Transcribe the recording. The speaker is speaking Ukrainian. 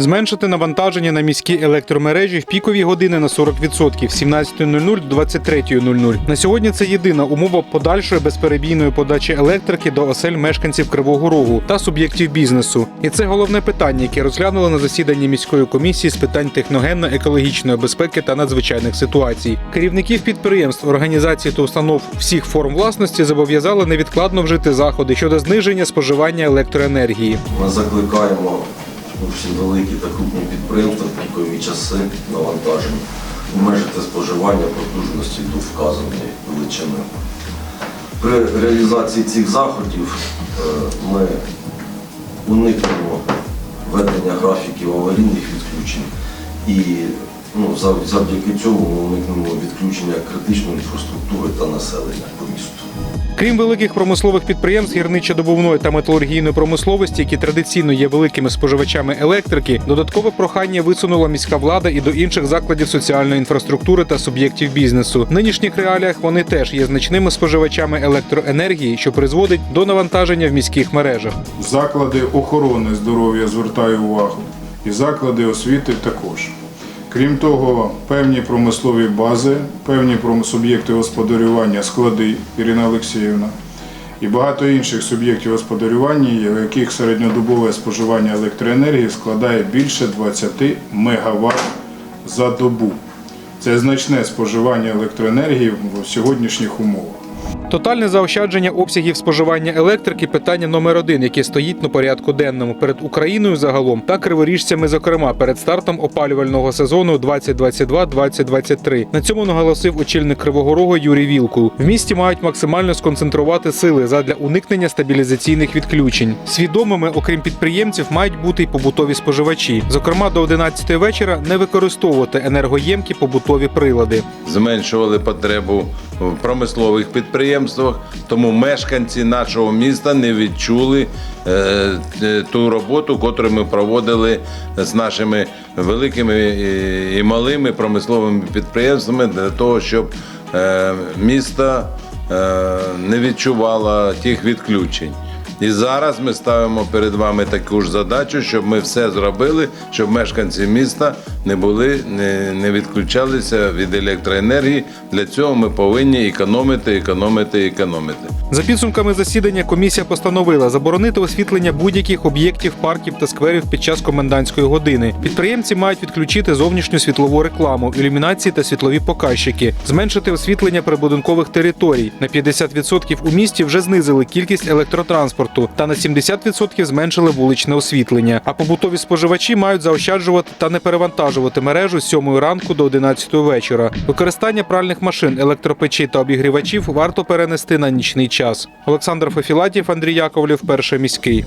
Зменшити навантаження на міські електромережі в пікові години на 40% з 17.00 до 23.00. На сьогодні це єдина умова подальшої безперебійної подачі електрики до осель мешканців Кривого Рогу та суб'єктів бізнесу. І це головне питання, яке розглянули на засіданні міської комісії з питань техногенно-екологічної безпеки та надзвичайних ситуацій. Керівників підприємств, організацій та установ всіх форм власності зобов'язали невідкладно вжити заходи щодо зниження споживання електроенергії. Ми закликаємо всі великі та крупні підприємства в пікові часи навантаження обмежити споживання потужності до вказаної величини. При реалізації цих заходів е, ми уникнемо ведення графіків аварійних відключень і ну, завдяки цьому ми уникнемо відключення критичної інфраструктури та населення по місту. Крім великих промислових підприємств гірничо-добувної та металургійної промисловості, які традиційно є великими споживачами електрики, додаткове прохання висунула міська влада і до інших закладів соціальної інфраструктури та суб'єктів бізнесу. В нинішніх реаліях вони теж є значними споживачами електроенергії, що призводить до навантаження в міських мережах. Заклади охорони здоров'я звертаю увагу, і заклади освіти також. Крім того, певні промислові бази, певні суб'єкти господарювання, склади Ірина Олексіївна і багато інших суб'єктів господарювання, у яких середньодобове споживання електроенергії складає більше 20 МВт за добу. Це значне споживання електроенергії в сьогоднішніх умовах. Тотальне заощадження обсягів споживання електрики питання номер один, яке стоїть на порядку денному перед Україною загалом та криворіжцями, зокрема перед стартом опалювального сезону 2022-2023. На цьому наголосив очільник Кривого Рогу Юрій Вілкул. В місті мають максимально сконцентрувати сили задля уникнення стабілізаційних відключень. Свідомими, окрім підприємців, мають бути й побутові споживачі. Зокрема, до 11 вечора не використовувати енергоємкі побутові прилади. зменшували потребу в промислових підприємствах, тому мешканці нашого міста не відчули е, е, ту роботу, яку ми проводили з нашими великими і- і малими промисловими підприємствами для того, щоб е, місто е, не відчувало тих відключень. І зараз ми ставимо перед вами таку ж задачу, щоб ми все зробили, щоб мешканці міста не були, не, не відключалися від електроенергії. Для цього ми повинні економити, економити, економити. За підсумками засідання комісія постановила заборонити освітлення будь-яких об'єктів, парків та скверів під час комендантської години. Підприємці мають відключити зовнішню світлову рекламу, ілюмінації та світлові показчики, зменшити освітлення прибудинкових територій. На 50% у місті вже знизили кількість електротранспорту та на 70% зменшили вуличне освітлення. А побутові споживачі мають заощаджувати та не перевантажувати мережу з 7 ранку до 11 вечора. Використання пральних машин, електропечей та обігрівачів варто перенести на нічний час. Олександр Фефілатів, Андрій Яковлів, перший міський.